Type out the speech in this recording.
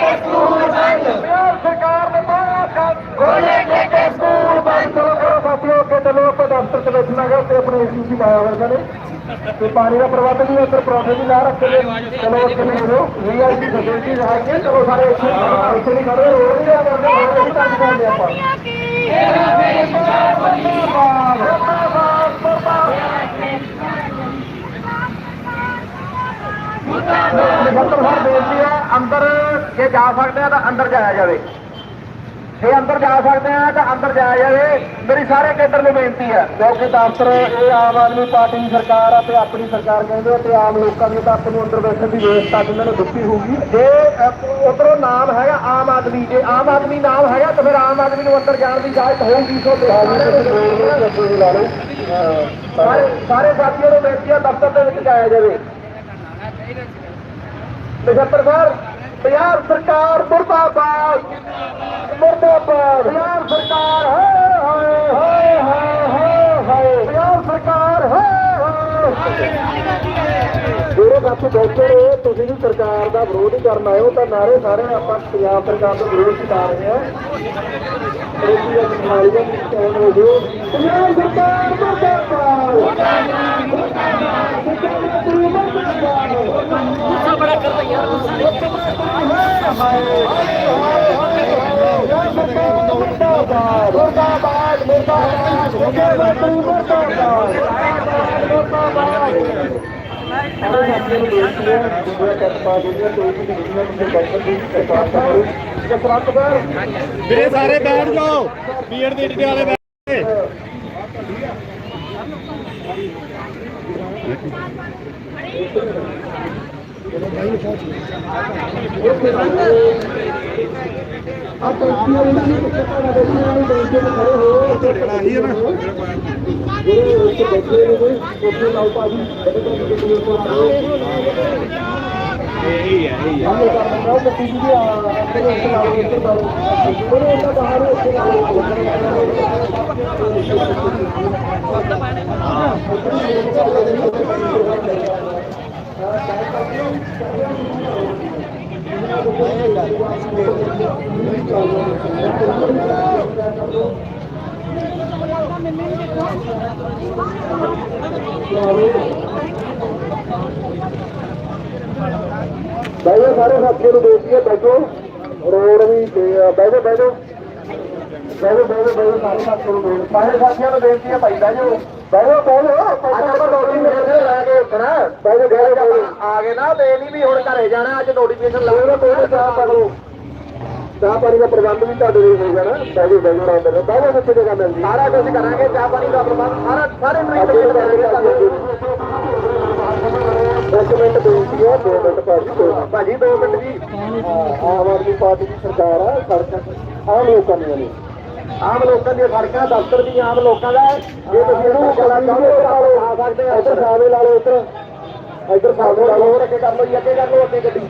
ਕੇ school ਬੰਦ ਸਰਕਾਰ ਨੇ ਪਾਇਆ ਖਾਸ ਗੋਲੇ ਕੇ ਕੇ ਸਕੂਲ ਬੰਦ ਸਾਥੀਓ ਪਿੰਡ ਲੋਕ ਦਫ਼ਤਰ ਚ ਬੈਠਣਾ ਗਾ ਤੇ ਆਪਣੇ ਏਸੀਸੀ ਲਾਇਆ ਹੋਇਆ ਨੇ ਤੇ ਪਾਣੀ ਦਾ ਪ੍ਰਬੰਧ ਵੀ ਅੰਦਰ ਪਰੌਂਠੇ ਵੀ ਲਾ ਰੱਖੇ ਨੇ ਚਲੋ ਕਿਵੇਂ ਹੋ ਵੀਆਈਪੀ ਫੈਸਿਲਿਟੀ ਲਾ ਕੇ ਚਲੋ ਸਾਰੇ ਇੱਥੇ ਨਹੀਂ ਖੜੇ ਹੋ ਨਹੀਂ ਆ ਕਰਦੇ ਹੋ ਨਹੀਂ ਤੰਗ ਕਰਦੇ ਆਪਾਂ ਤੇਰਾ ਮੇਰੇ ਸਰਕਾਰ ਬੰਦਾਬਾਦ ਬੰਦਾਬਾਦ ਬੰਦਾਬਾਦ ਮੁਤਾਬਕ ਬੇਨਤੀ ਹੈ ਅੰਦਰ ਜੇ ਜਾ ਸਕਦੇ ਆ ਤਾਂ ਅੰਦਰ ਜਾਇਆ ਜਾਵੇ। ਜੇ ਅੰਦਰ ਜਾ ਸਕਦੇ ਆ ਤਾਂ ਅੰਦਰ ਜਾਇਆ ਜਾਵੇ। ਮੇਰੀ ਸਾਰੇ ਕੇਡਰ ਨੂੰ ਬੇਨਤੀ ਹੈ ਕਿਉਂਕਿ ਦਫ਼ਤਰ ਇਹ ਆਮ ਆਦਮੀ ਪਾਰਟੀ ਦੀ ਸਰਕਾਰ ਆ ਤੇ ਆਪਣੀ ਸਰਕਾਰ ਕਹਿੰਦੇ ਤੇ ਆਮ ਲੋਕਾਂ ਦੀ ਤਾਂ ਆਪਾਂ ਨੂੰ ਅੰਦਰ ਬੈਠਣ ਦੀ ਵਿਵਸਥਾ ਇਹਨਾਂ ਨੂੰ ਦਿੱਤੀ ਹੋਊਗੀ। ਜੇ ਉਧਰੋਂ ਨਾਮ ਹੈਗਾ ਆਮ ਆਦਮੀ ਜੇ ਆਮ ਆਦਮੀ ਨਾਮ ਹੈਗਾ ਤਾਂ ਫਿਰ ਆਮ ਆਦਮੀ ਨੂੰ ਅੰਦਰ ਜਾਣ ਦੀ ਇਜਾਜ਼ਤ ਹੋਊਗੀ। ਸੋ ਸਾਰੇ ਸਾਰੇ ਸਾਥੀਆਂ ਨੂੰ ਬੇਨਤੀ ਹੈ ਦਫ਼ਤਰ ਦੇ ਵਿੱਚ ਜਾਇਆ ਜਾਵੇ। ਨਛੱਤਰ ਸਰ ਪੰਜਾਬ ਸਰਕਾਰ ਮੁਰਦਾਬਾਦ। ਮੁਰਦਾਬਾਦ। ਪੰਜਾਬ ਸਰਕਾਰ, ਹਾਏ ਹਾਏ ਹਾਏ ਹਾਏ ਹਾਏ। ਸਰਕਾਰ ਜਿਹੜੇ ਬਾਕੀ ਬੈਠੇ ਨੇ, ਤੁਸੀਂ ਵੀ ਸਰਕਾਰ ਦਾ ਵਿਰੋਧ ਹੀ ਕਰਨ ਆਏ ਹੋ, ਤਾਂ ਨਾਰੇ ਸਾਰੇ ਆਪਾਂ ਪੰਜਾਬ ਸਰਕਾਰ ਦਾ ਵਿਰੋਧ ਕਰ ਰਹੇ ਹਾਂ। ਇਹ ਵੀ ਇੱਕ ਦਾ ਕਾਰਨ ਹੋ ਜੋ ਪੰਜਾਬ ਸਰਕਾਰ ਮੁਰਦਾਬਾਦ ਮੁਰਦਾਬਾਦ ਮੁਰਦਾਬਾਦ ਮੁਰਦਾਬਾਦ ਮੁਰਦਾਬਾਦ ਮੁਰਦਾਬਾਦ ਸਾਰੇ ਸਾਥੀਆਂ ਨੂੰ ਬੇਨਤੀ ਹੈ ਜਿਹੜਾ ਕੱਟ ਪਾ ਦਿੰਦੇ ਆ ਕੋਈ ਵੀ ਨਹੀਂ ਕਿਸੇ ਬੈਠਣ ਦੀ ਸਰਕਾਰ ਦਾ ਕਰੋ ਜਸਰਤ ਸਰ ਵੀਰੇ ਸਾਰੇ ਬੈਠ ਜਾਓ। ਬੀਐਡ ਦੇ ਟਿੱਡੇ ਵਾਲੇ ਬੈਠ। ਆ ਟੈਕਸੀਆਂ ਵਾਲੀ ਨਹੀਂ ਕਿੱਥੇ ਨਾ ਬੈਠੇ ਨੇ ਬੈਠੇ ਤੇ ਖੜੇ ਹੋ ਢੇੜਾ ਹੀ ਹੈ ਨਾ ਜਿਹੜੇ ਉੱਥੇ ਬੈਠੇ ਨੇ ਉੱਥੇ ਲਾਓ ਭਾਜੀ ਬੜੇ ਬੜੇ ਗੱਡੀ ਉੱਪਰ ਆਓ ਇਹੀ ਹੈ ਇਹੀ ਹਮ ਲੋਕਾਂ ਨੂੰ ਕਹੋ ਕਿ ਟੀਵੀ ਦੇ ਆਪਣੇ ਉੱਤੇ ਲਾਓ ਉੱਤੇ ਲਾਓ ਉਹਨੇ ਉਹਨਾਂ ਬਾਹਰ ਉੱਤੇ ਬੈਠੋ ਸਾਰੇ ਸਾਥੀਆਂ ਨੂੰ ਬੇਨਤੀ ਬੈਠੋ ਰੋਡ ਵੀ ਬੈਠੋ ਬੈਠੋ ਬੈਠੋ ਬੈਠੋ ਸਾਰੇ ਸਾਥੀਆਂ ਨੂੰ ਬੇਨਤੀ ਸਾਰੇ ਸਾਥੀਆਂ ਨੂੰ ਬੇਨਤੀ ਹੈ, ਭਾਈ ਬੈਠੋ ਬੈਠੋ ਬੈਠੋ ਅੱਜ ਆਪਾਂ ਨੋਟੀਫਿਕੇਸ਼ਨ ਲੈ ਕੇ ਉੱਠਣਾ। ਬੈਠੋ ਬੈਠੋ ਆ ਗਏ ਨਾ ਤੇ ਨਹੀਂ ਵੀ ਹੁਣ ਘਰੇ ਜਾਣਾ ਅੱਜ ਨੋਟੀਫਿਕੇਸ਼ਨ ਲਾਉਣਾ ਕੋਈ ਚਾਹ ਪਾ ਲਓ ਚਾਹ ਪਾਣੀ ਦਾ ਪ੍ਰਬੰਧ ਵੀ ਤੁਹਾਡੇ ਲਈ ਹੋ ਜਾਣਾ। ਬੈਠੋ ਬੈਠੋ ਆਰਾਮ ਨਾਲ ਬੈਠੋ ਕਿੱਥੇ ਜਗ੍ਹਾ ਮਿਲਦੀ ਸਾਰਾ ਕੁਝ ਕਰਾਂਗੇ ਚਾਹ ਪਾਣੀ ਦਾ ਪ੍ਰਬੰਧ ਸਾਰਾ ਸਾਰੇ ਟ੍ਰੀਟਮੈਂਟ ਕਰਾਂਗੇ ਤੁਹਾਨੂੰ। ਇੱਕ ਮਿੰਟ ਬੇਨਤੀ ਹੈ ਦੋ ਮਿੰਟ ਭਾਜੀ ਦੋ ਮਿੰਟ ਭਾਜੀ ਦੋ ਮਿੰਟ ਜੀ। ਹਾਂ, ਆਮ ਆਦਮੀ ਪਾਰਟੀ ਦੀ ਸਰਕਾਰ ਆ ਸੜਕਾਂ ਆਮ ਲੋਕਾਂ ਦੀਆਂ ਨੇ। ਆਮ ਲੋਕਾਂ ਦੀਆਂ ਸੜਕਾਂ ਦਫ਼ਤਰ ਵੀ ਆਮ ਲੋਕਾਂ ਦਾ ਹੈ। ਜੇ ਤੁਸੀਂ ਇਹਨੂੰ ਕਲਾ ਚਾਹੋ ਤਾਂ ਆ ਸਕਦੇ ਆ। ਇੱਧਰ ਸਾਵੇਂ ਲਾ ਲਓ ਇੱਧਰ। ਇੱਧਰ ਸਾਵੇਂ ਲਾ ਲਓ। ਅੱਗੇ ਕਰ ਲਓ ਜੀ ਅੱਗੇ ਕਰ ਲਓ ਅੱਗੇ ਗੱਡੀ।